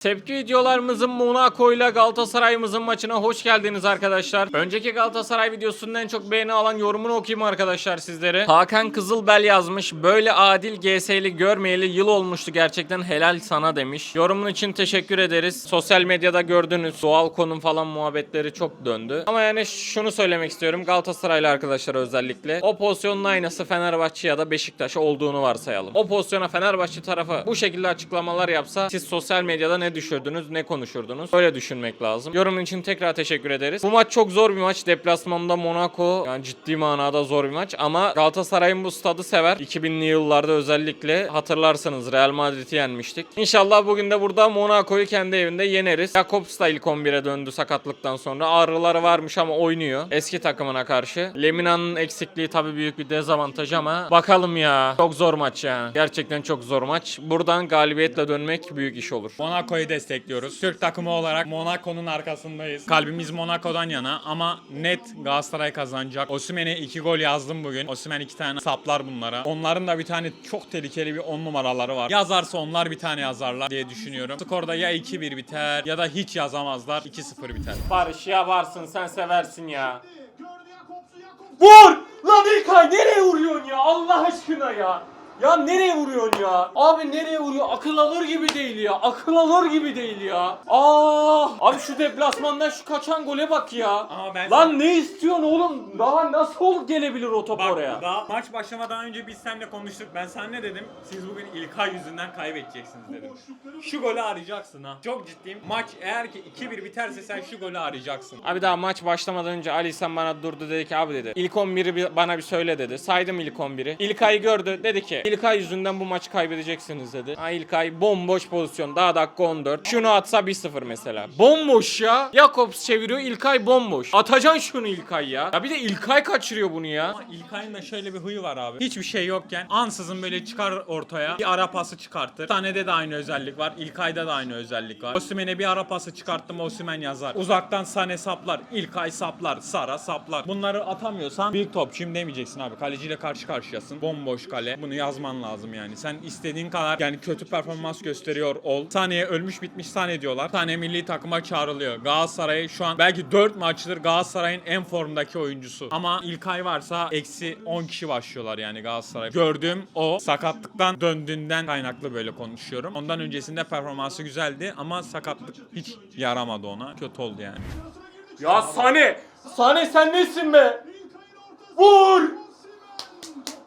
Tepki videolarımızın Monaco ile Galatasaray'ımızın maçına hoş geldiniz arkadaşlar. Önceki Galatasaray videosundan en çok beğeni alan yorumunu okuyayım arkadaşlar sizlere. Hakan Kızılbel yazmış. Böyle adil GS'li görmeyeli yıl olmuştu gerçekten helal sana demiş. Yorumun için teşekkür ederiz. Sosyal medyada gördünüz doğal konum falan muhabbetleri çok döndü. Ama yani şunu söylemek istiyorum Galatasaraylı arkadaşlar özellikle. O pozisyonun aynısı Fenerbahçe ya da Beşiktaş olduğunu varsayalım. O pozisyona Fenerbahçe tarafı bu şekilde açıklamalar yapsa siz sosyal medyada ne düşürdünüz ne konuşurdunuz? Öyle düşünmek lazım. Yorumun için tekrar teşekkür ederiz. Bu maç çok zor bir maç. Deplasmanda Monaco yani ciddi manada zor bir maç ama Galatasaray'ın bu stadı sever. 2000'li yıllarda özellikle hatırlarsınız Real Madrid'i yenmiştik. İnşallah bugün de burada Monaco'yu kendi evinde yeneriz. Jakobs da ilk 11'e döndü sakatlıktan sonra. Ağrıları varmış ama oynuyor. Eski takımına karşı. Lemina'nın eksikliği tabii büyük bir dezavantaj ama bakalım ya. Çok zor maç yani. Gerçekten çok zor maç. Buradan galibiyetle dönmek büyük iş olur. Monaco'yu destekliyoruz. Türk takımı olarak Monaco'nun arkasındayız. Kalbimiz Monaco'dan yana ama net Galatasaray kazanacak. Osimhen'e 2 gol yazdım bugün. Osimhen 2 tane saplar bunlara. Onların da bir tane çok tehlikeli bir 10 numaraları var. Yazarsa onlar bir tane yazarlar diye düşünüyorum. Skorda ya 2-1 biter ya da hiç yazamazlar. 2-0 biter. Barış ya varsın sen seversin ya. Vur! Lan İlkay nereye vuruyorsun ya Allah aşkına ya? Ya nereye vuruyorsun ya? Abi nereye vuruyor? Akıl alır gibi değil ya. Akıl alır gibi değil ya. Aa! Abi şu deplasmandan şu kaçan gole bak ya. Ama ben- Lan ne istiyorsun oğlum? Daha nasıl gelebilir o top Bak oraya? daha maç başlamadan önce biz seninle konuştuk. Ben sana ne dedim? Siz bugün İlkay yüzünden kaybedeceksiniz dedim. Şu golü arayacaksın ha. Çok ciddiyim. Maç eğer ki 2-1 biterse sen şu golü arayacaksın. Abi daha maç başlamadan önce Ali sen bana durdu dedi ki abi dedi. İlk 11'i bir- bana bir söyle dedi. Saydım ilk 11'i. İlkay gördü dedi ki İlkay yüzünden bu maçı kaybedeceksiniz dedi. Ha İlkay bomboş pozisyon daha dakika 14. Şunu atsa 1-0 mesela. Bomboş ya. Jakobs çeviriyor İlkay bomboş. Atacaksın şunu İlkay ya. Ya bir de İlkay kaçırıyor bunu ya. Ama İlkay'ın da şöyle bir huyu var abi. Hiçbir şey yokken ansızın böyle çıkar ortaya bir ara pası çıkartır. Sane'de de aynı özellik var. İlkay'da da aynı özellik var. Osimhen'e bir ara pası çıkarttım Osimhen yazar. Uzaktan Sane saplar. İlkay saplar. Sara saplar. Bunları atamıyorsan büyük topçuyum demeyeceksin abi. Kaleciyle karşı karşıyasın. Bomboş kale. Bunu yazman lazım yani. Sen istediğin kadar yani kötü performans gösteriyor ol. Sane'ye ölmüş bitmiş Sane diyorlar. Sane milli takıma çağrılıyor. Galatasaray şu an belki 4 maçtır Galatasaray'ın en formdaki oyuncusu. Ama İlkay varsa eksi 10 kişi başlıyorlar yani Galatasaray. Gördüğüm o sakatlıktan döndüğünden kaynaklı böyle konuşuyorum. Ondan öncesinde performansı güzeldi ama sakatlık hiç yaramadı ona. Kötü oldu yani. Ya Sane. Sane sen nesin be? Vur.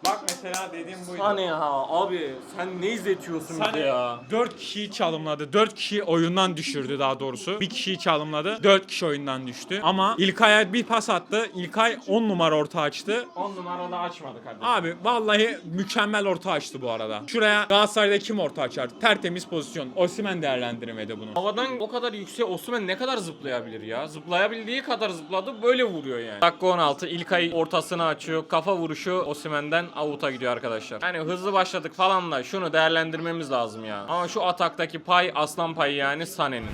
Bak mesela dediğim buydu. Sane ya abi sen ne izletiyorsun bize ya? 4 kişiyi çalımladı. 4 kişi oyundan düşürdü daha doğrusu. Bir kişiyi çalımladı. 4 kişi oyundan düştü. Ama İlkay'a bir pas attı. İlkay 10 numara orta açtı. 10 numarada açmadı kardeşim. Abi vallahi mükemmel orta açtı bu arada. Şuraya Galatasaray'da kim orta açar? Tertemiz pozisyon. Osimhen değerlendirmedi bunu. Havadan o kadar yüksek Osman ne kadar zıplayabilir ya? Zıplayabildiği kadar zıpladı böyle vuruyor yani. Dakika 16 İlkay ortasını açıyor. Kafa vuruşu Osimhen'den avuta gidiyor arkadaşlar. Yani hızlı başladık falan da şunu değerlendirmemiz lazım ya. Ama şu ataktaki pay aslan payı yani Sane'nin.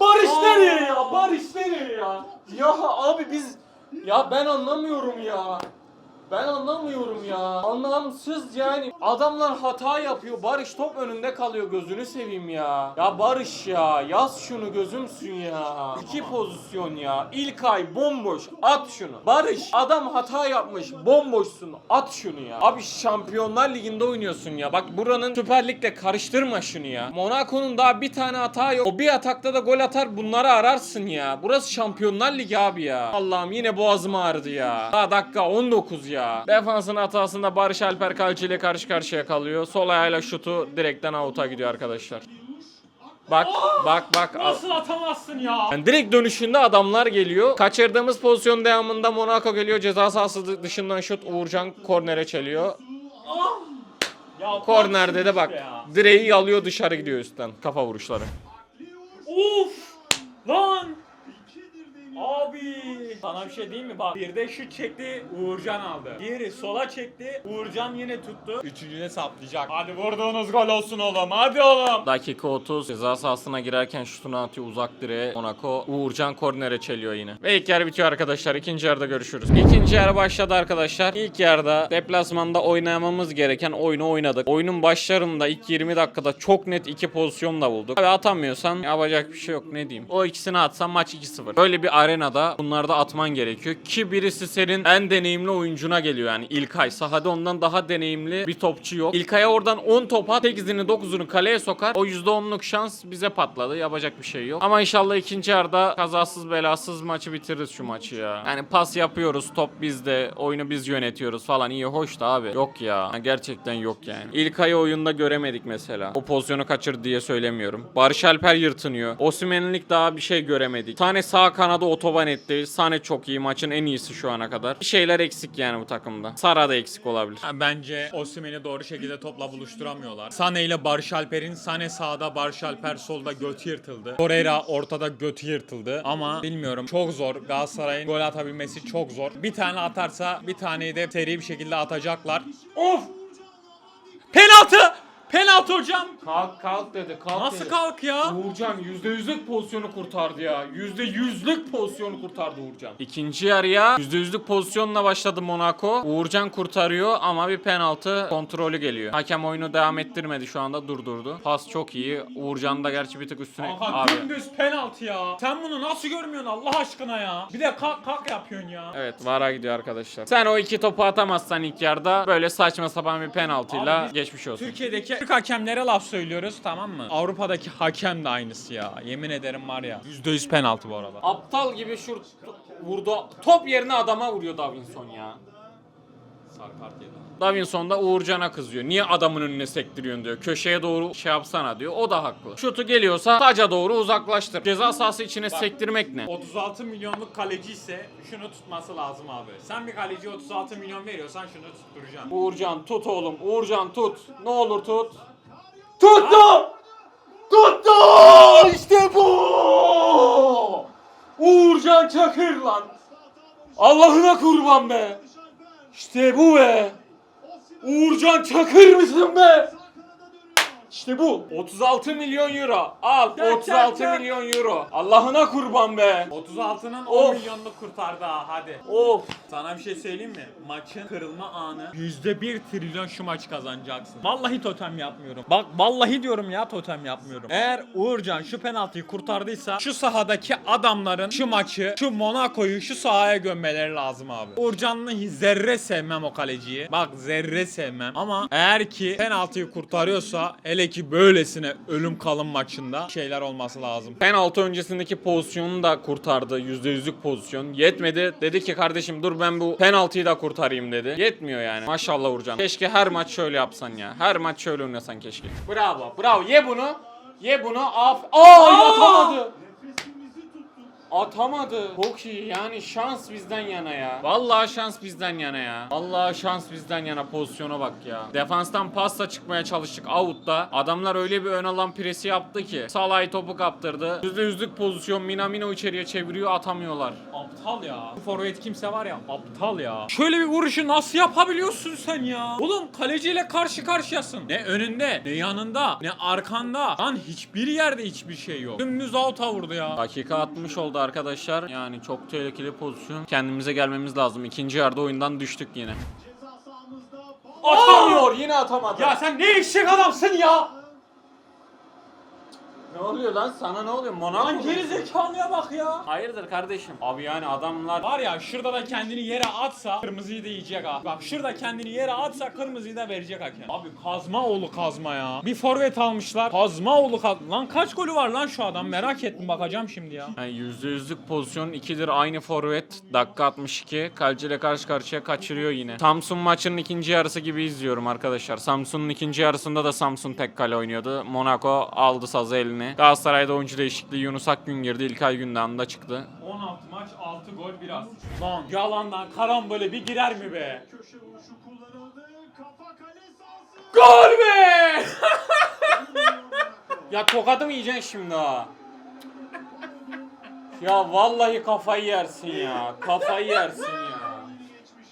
Barış nereye ya? Barış nereye ya? Ya abi biz ya ben anlamıyorum ya. Ben anlamıyorum ya. Anlamsız yani. Adamlar hata yapıyor. Barış top önünde kalıyor. Gözünü seveyim ya. Ya Barış ya. Yaz şunu gözümsün ya. İki pozisyon ya. İlkay bomboş. At şunu. Barış adam hata yapmış. Bomboşsun. At şunu ya. Abi Şampiyonlar Ligi'nde oynuyorsun ya. Bak buranın Süper Lig'le karıştırma şunu ya. Monaco'nun daha bir tane hata yok. O bir atakta da gol atar bunları ararsın ya. Burası Şampiyonlar Ligi abi ya. Allah'ım yine boğazım ağrıdı ya. Daha dakika 19 ya. Defansın hatasında Barış Alper Kaleci ile karşı karşıya kalıyor. Sol ayağıyla şutu direkten avuta gidiyor arkadaşlar. Bak bak bak. Nasıl atamazsın ya? Yani direkt dönüşünde adamlar geliyor. Kaçırdığımız pozisyon devamında Monaco geliyor. Ceza sahası dışından şut Uğurcan kornere çeliyor. Ya Kornerde de bak ya. direği yalıyor dışarı gidiyor üstten kafa vuruşları. Of! Lan! Abi. Sana bir şey diyeyim mi? Bak bir de şut çekti Uğurcan aldı. Diğeri sola çekti Uğurcan yine tuttu. Üçüncüde saplayacak. Hadi vurduğunuz gol olsun oğlum. Hadi oğlum. Dakika 30 ceza sahasına girerken şutunu atıyor uzak direğe Monaco. Uğurcan kornere çeliyor yine. Ve ilk yarı bitiyor arkadaşlar. İkinci yarıda görüşürüz. İkinci yarı başladı arkadaşlar. İlk yarıda deplasmanda oynamamız gereken oyunu oynadık. Oyunun başlarında ilk 20 dakikada çok net iki pozisyon da bulduk. Ve atamıyorsan yapacak bir şey yok ne diyeyim. O ikisini atsan maç 2-0. Böyle bir arenada bunları da atman gerekiyor. Ki birisi senin en deneyimli oyuncuna geliyor yani İlkay. Sahada ondan daha deneyimli bir topçu yok. İlkay'a oradan 10 top at 8'ini 9'unu kaleye sokar. O %10'luk şans bize patladı. Yapacak bir şey yok. Ama inşallah ikinci yarıda kazasız belasız maçı bitiririz şu maçı ya. Yani pas yapıyoruz top bizde. Oyunu biz yönetiyoruz falan iyi hoş da abi. Yok ya. Gerçekten yok yani. İlkay'ı oyunda göremedik mesela. O pozisyonu kaçırdı diye söylemiyorum. Barış Alper yırtınıyor. Osimhen'lik daha bir şey göremedik. Sane sağ kanada otoban etti. Sane çok iyi. Maçın en iyisi şu ana kadar. Bir şeyler eksik yani bu takımda. Sara da eksik olabilir. Bence Osimhen'i doğru şekilde topla buluşturamıyorlar. Sane ile Barış Alper'in Sane sağda Barış Alper solda götü yırtıldı. Torreira ortada götü yırtıldı. Ama bilmiyorum çok zor. Galatasaray'ın gol atabilmesi çok zor. Bir tane atarsa bir taneyi de seri bir şekilde atacaklar. Of! Penaltı! Penaltı hocam! Kalk kalk dedi. Kalk Nasıl kalk ya? Uğurcan %100'lük pozisyonu kurtardı ya. %100'lük pozisyonu kurtardı Uğurcan. İkinci yarıya %100'lük pozisyonla başladı Monaco. Uğurcan kurtarıyor ama bir penaltı kontrolü geliyor. Hakem oyunu devam ettirmedi şu anda durdurdu. Pas çok iyi. Uğurcan da gerçi bir tık üstüne. Aha Abi. dümdüz penaltı ya. Sen bunu nasıl görmüyorsun Allah aşkına ya? Bir de kalk kalk yapıyorsun ya. Evet VAR'a gidiyor arkadaşlar. Sen o iki topu atamazsan ilk yarıda böyle saçma sapan bir penaltıyla Abi biz geçmiş olsun. Türkiye'deki Türk hakemlere laf söylüyoruz tamam mı? Avrupa'daki hakem de aynısı ya. Yemin ederim var ya. %100 penaltı bu arada. Aptal gibi şut vurdu. Top yerine adama vuruyor Davinson ya. Davinson da Uğurcan'a kızıyor. Niye adamın önüne sektiriyorsun diyor. Köşeye doğru şey yapsana diyor. O da haklı. Şutu geliyorsa taca doğru uzaklaştır. Ceza sahası içine sektirmek ne? 36 milyonluk kaleci ise şunu tutması lazım abi. Sen bir kaleciye 36 milyon veriyorsan şunu tutturacaksın. Uğurcan tut oğlum. Uğurcan tut. Ne olur tut. Tuttu! Tuttu! İşte bu! Uğurcan Çakır lan. Allah'ına kurban be. İşte bu be. Uğurcan Çakır mısın be? İşte bu. 36 milyon euro. Al. Gel, 36 gel, gel. milyon euro. Allah'ına kurban be. 36'nın 10 Of. milyonunu kurtardı ha hadi. Of. Sana bir şey söyleyeyim mi? Maçın kırılma anı %1 trilyon şu maçı kazanacaksın. Vallahi totem yapmıyorum. Bak vallahi diyorum ya totem yapmıyorum. Eğer Uğurcan şu penaltıyı kurtardıysa şu sahadaki adamların şu maçı, şu Monaco'yu şu sahaya gömmeleri lazım abi. Uğurcan'ı zerre sevmem o kaleciyi. Bak zerre sevmem. Ama eğer ki penaltıyı kurtarıyorsa hele ki böylesine ölüm kalım maçında şeyler olması lazım. Penaltı öncesindeki pozisyonu da kurtardı. %100'lük pozisyon. Yetmedi. Dedi ki kardeşim dur ben bu penaltıyı da kurtarayım dedi. Yetmiyor yani. Maşallah Uğurcan. Keşke her maç şöyle yapsan ya. Her maç şöyle oynasan keşke. Bravo. Bravo. Ye bunu. Ye bunu. Af. Aa, atamadı. Atamadı. Çok iyi yani şans bizden yana ya. Vallahi şans bizden yana ya. Vallahi şans bizden yana pozisyona bak ya. Defanstan pasla çıkmaya çalıştık out'ta. Adamlar öyle bir ön alan presi yaptı ki. Salay topu kaptırdı. %100'lük pozisyon Minamino içeriye çeviriyor atamıyorlar. Aptal ya. Bu forvet kimse var ya aptal ya. Şöyle bir vuruşu nasıl yapabiliyorsun sen ya? Oğlum kaleciyle karşı karşıyasın. Ne önünde, ne yanında, ne arkanda. Lan hiçbir yerde hiçbir şey yok. Dümdüz out'a vurdu ya. Dakika 60 oldu arkadaşlar. Yani çok tehlikeli pozisyon. Kendimize gelmemiz lazım. İkinci yarıda oyundan düştük yine. Atamıyor. Yine atamadı. Ya sen ne eşek adamsın ya? Ne oluyor lan? Sana ne oluyor? Monaco. Lan geri zekalıya bak ya. Hayırdır kardeşim? Abi yani adamlar Var ya şurada da kendini yere atsa kırmızıyı da yiyecek ha. Bak şurada kendini yere atsa kırmızıyı da verecek hakem. Abi kazma oğlu kazma ya. Bir forvet almışlar. Kazma oğlu kaz... Lan kaç golü var lan şu adam merak ettim bakacağım şimdi ya. Yani %100'lük pozisyon ikidir aynı forvet. Dakika 62. Kaleciyle karşı karşıya kaçırıyor yine. Samsun maçının ikinci yarısı gibi izliyorum arkadaşlar. Samsun'un ikinci yarısında da Samsun tek kale oynuyordu. Monaco aldı sazı eline. Galatasaray'da oyuncu değişikliği Yunus Akgün girdi. İlkay Gündoğan da çıktı. 16 maç 6 gol biraz. Lan yalandan karambole bir girer mi be? Köşe vuruşu kullanıldı. Kafa kale sahası. Gol be! ya tokadı mı yiyeceksin şimdi ha? Ya vallahi kafayı yersin ya. Kafayı yersin ya.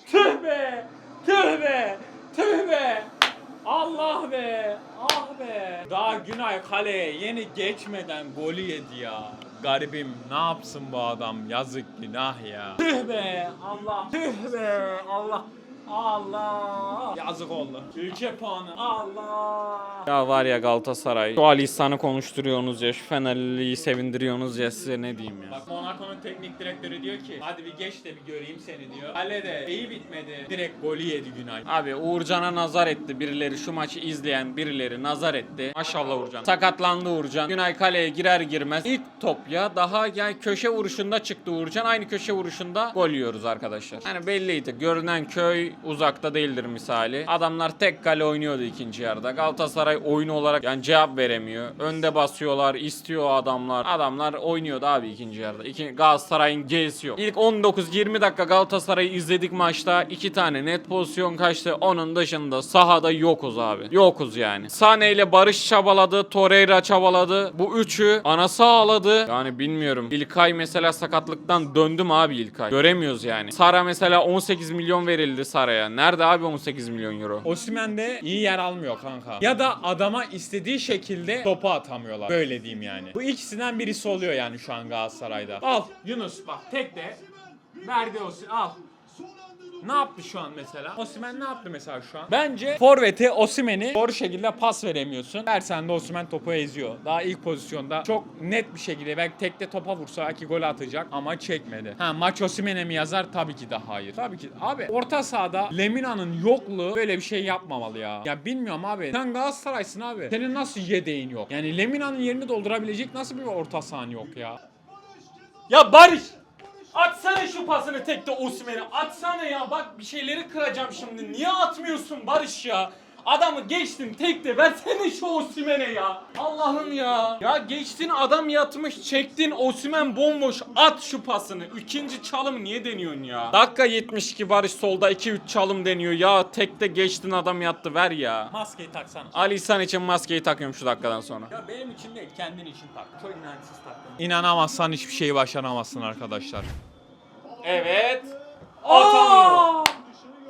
Tüh be! Tüh be! Tüh be! Allah be! Ah be! Daha Günay kaleye yeni geçmeden golü yedi ya. Garibim ne yapsın bu adam? Yazık günah ya. Tüh be! Allah! Tüh be! Allah! Allah! Yazık oldu. Ülke puanı. Allah! Ya var ya Galatasaray. Şu Ali İhsan'ı konuşturuyorsunuz ya. Şu Fenerli'yi sevindiriyorsunuz ya size ne diyeyim ya. Bak Monaco'nun teknik direktörü diyor ki hadi bir geç de bir göreyim seni diyor. Kalede iyi bitmedi. Direkt golü yedi Günay. Abi Uğurcan'a nazar etti birileri şu maçı izleyen birileri nazar etti. Maşallah Uğurcan. Sakatlandı Uğurcan. Günay kaleye girer girmez ilk top ya daha yani köşe vuruşunda çıktı Uğurcan. Aynı köşe vuruşunda gol yiyoruz arkadaşlar. Yani belliydi. Görünen köy uzakta değildir misali. Adamlar tek kale oynuyordu ikinci yarıda. Galatasaray oyunu olarak yani cevap veremiyor. Önde basıyorlar, istiyor adamlar. Adamlar oynuyordu abi ikinci yarıda. İki, Galatasaray'ın G'si yok. İlk 19-20 dakika Galatasaray'ı izledik maçta. iki tane net pozisyon kaçtı. Onun dışında sahada yokuz abi. Yokuz yani. Sane ile Barış çabaladı. Torreira çabaladı. Bu üçü anası ağladı. Yani bilmiyorum. İlkay mesela sakatlıktan döndüm abi İlkay. Göremiyoruz yani. Sara mesela 18 milyon verildi Sara'ya. Nerede abi 18 milyon euro? Osimhen de iyi yer almıyor kanka. Ya da adama istediği şekilde topu atamıyorlar. Böyle diyeyim yani. Bu ikisinden birisi oluyor yani şu an Galatasaray'da. Al Yunus bak tek de verdi Osimhen al. Ne yaptı şu an mesela? Osimhen ne yaptı mesela şu an? Bence Forvet'e Osimhen'i doğru şekilde pas veremiyorsun. Versen de Osimhen topu eziyor. Daha ilk pozisyonda çok net bir şekilde belki tekte topa vursa belki gol atacak ama çekmedi. Ha maç Osimhen'e mi yazar? Tabii ki de hayır. Tabii ki. Abi orta sahada Lemina'nın yokluğu böyle bir şey yapmamalı ya. Ya bilmiyorum abi. Sen Galatasaray'sın abi. Senin nasıl yedeğin yok? Yani Lemina'nın yerini doldurabilecek nasıl bir orta sahan yok ya? Ya Barış! Atsana şu pasını tekte Osimhen'e. Atsana ya. Bak bir şeyleri kıracağım şimdi. Niye atmıyorsun Barış ya? Adamı geçtin tekte versene şu Osimhen'e ya. Allah'ım ya. Ya geçtin adam yatmış çektin Osimhen bomboş at şu pasını. İkinci çalım niye deniyorsun ya? Dakika 72 Barış solda 2-3 çalım deniyor. Ya tekte geçtin adam yattı ver ya. Maskeyi taksana. Ali İhsan için maskeyi takıyorum şu dakikadan sonra. Ya benim için değil, kendin için tak. Çok inançsız taktın. İnanamazsan hiçbir şeyi başaramazsın arkadaşlar. Evet. Atamıyor.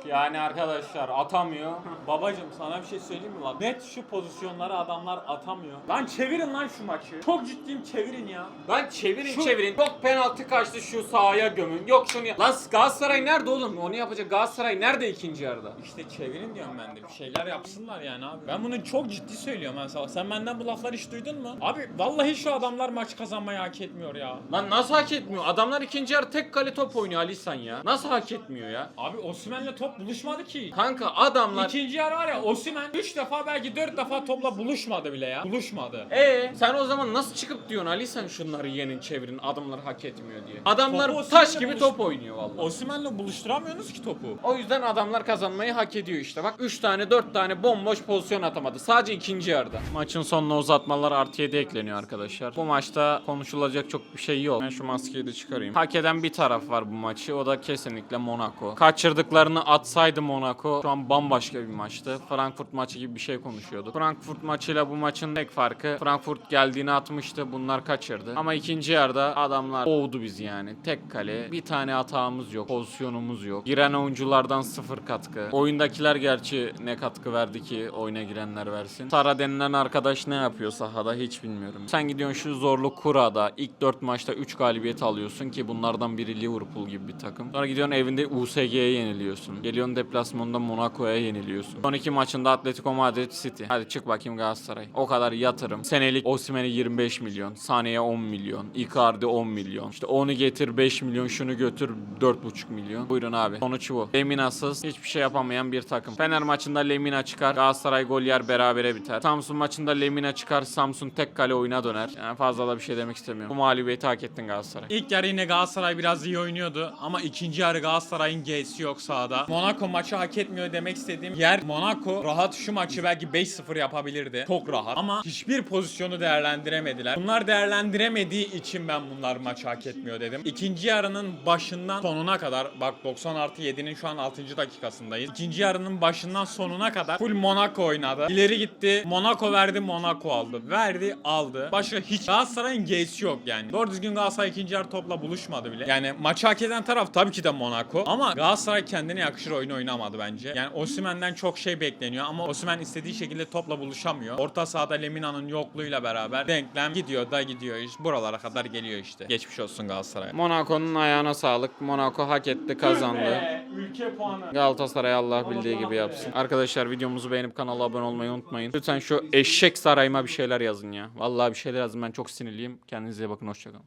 Yani arkadaşlar atamıyor. Babacım sana bir şey söyleyeyim mi lan? Net şu pozisyonları adamlar atamıyor. Lan çevirin lan şu maçı. Çok ciddiyim çevirin ya. Lan çevirin Şu- çevirin. Yok penaltı kaçtı şu sahaya gömün. Yok şunu yap. Lan Galatasaray nerede oğlum? Onu yapacak Galatasaray nerede ikinci yarıda? İşte çevirin diyorum ben de. Bir şeyler yapsınlar yani abi. Ben bunu çok ciddi söylüyorum ben sana. Sen benden bu lafları hiç duydun mu? Abi vallahi şu adamlar maç kazanmayı hak etmiyor ya. Lan nasıl hak etmiyor? Adamlar ikinci yarı tek kale top oynuyor Ali İhsan ya. Nasıl hak etmiyor ya? Abi Osimhen'le top buluşmadı ki. Kanka adamlar... İkinci yarı var ya Osimhen 3 defa belki 4 defa topla buluşmadı bile ya. Buluşmadı. Ee, sen o zaman nasıl çıkıp diyorsun Ali sen şunları yenin çevirin adamlar hak etmiyor diye. Adamlar Topu taş gibi buluş- top oynuyor vallahi. Osimhen'le buluşturamıyorsunuz ki topu. O yüzden adamlar kazanmayı hak ediyor işte. Bak 3 tane 4 tane bomboş pozisyon atamadı. Sadece ikinci yarıda. Maçın sonuna uzatmalar artı 7 ekleniyor arkadaşlar. Bu maçta konuşulacak çok bir şey yok. Ben şu maskeyi de çıkarayım. Hak eden bir taraf var bu maçı. O da kesinlikle Monaco. Kaçırdıklarını atsaydı Monaco şu an bambaşka bir maçtı. Frankfurt maçı gibi bir şey konuşuyorduk. Frankfurt maçıyla bu maçın tek farkı Frankfurt geldiğini atmıştı. Bunlar kaçırdı. Ama ikinci yarıda adamlar boğdu bizi yani. Tek kale. Bir tane hatamız yok. Pozisyonumuz yok. Giren oyunculardan sıfır katkı. Oyundakiler gerçi ne katkı verdi ki oyuna girenler versin. Sara denilen arkadaş ne yapıyor sahada hiç bilmiyorum. Sen gidiyorsun şu zorlu kurada ilk 4 maçta 3 galibiyet alıyorsun ki bunlardan biri Liverpool gibi bir takım. Sonra gidiyorsun evinde USG'ye yeniliyorsun. Geliyorsun deplasmanda Monaco'ya yeniliyorsun. Son iki maçında Atletico Madrid City. Hadi çık bakayım Galatasaray. O kadar yatırım. Senelik Osimhen'e 25 milyon. Sane'ye 10 milyon. Icardi 10 milyon. İşte onu getir 5 milyon. Şunu götür 4,5 milyon. Buyurun abi. Sonuç bu. Lemina'sız hiçbir şey yapamayan bir takım. Fener maçında Lemina çıkar. Galatasaray gol yer berabere biter. Samsun maçında Lemina çıkar. Samsun tek kale oyuna döner. Yani fazla da bir şey demek istemiyorum. Bu mağlubiyeti hak ettin Galatasaray. İlk yarı yine Galatasaray biraz iyi oynuyordu ama ikinci yarı Galatasaray'ın G'si yok sahada. Monaco maçı hak etmiyor demek istediğim yer Monaco rahat şu maçı belki 5-0 yapabilirdi. Çok rahat. Ama hiçbir pozisyonu değerlendiremediler. Bunlar değerlendiremediği için ben bunlar maçı hak etmiyor dedim. İkinci yarının başından sonuna kadar bak 90 artı 7'nin şu an 6. dakikasındayız. İkinci yarının başından sonuna kadar full Monaco oynadı. İleri gitti. Monaco verdi Monaco aldı. Verdi aldı. Başka hiç Galatasaray'ın G'si yok yani. Doğru düzgün Galatasaray ikinci yarı topla buluşmadı bile. Yani maçı hak eden taraf tabii ki de Monaco. Ama Galatasaray kendine yakışır oyunu oynamadı bence. Yani Osimhen'den çok şey bekleniyor ama Osimhen istediği şekilde topla buluşamıyor. Orta sahada Lemina'nın yokluğuyla beraber denklem gidiyor da gidiyor. İşte buralara kadar geliyor işte. Geçmiş olsun Galatasaray. Monaco'nun ayağına sağlık. Monaco hak etti, kazandı. Ülke puanı. Galatasaray Allah bildiği gibi yapsın. Arkadaşlar videomuzu beğenip kanala abone olmayı unutmayın. Lütfen şu eşek sarayıma bir şeyler yazın ya. Vallahi bir şeyler yazın ben çok sinirliyim. Kendinize iyi bakın hoşçakalın.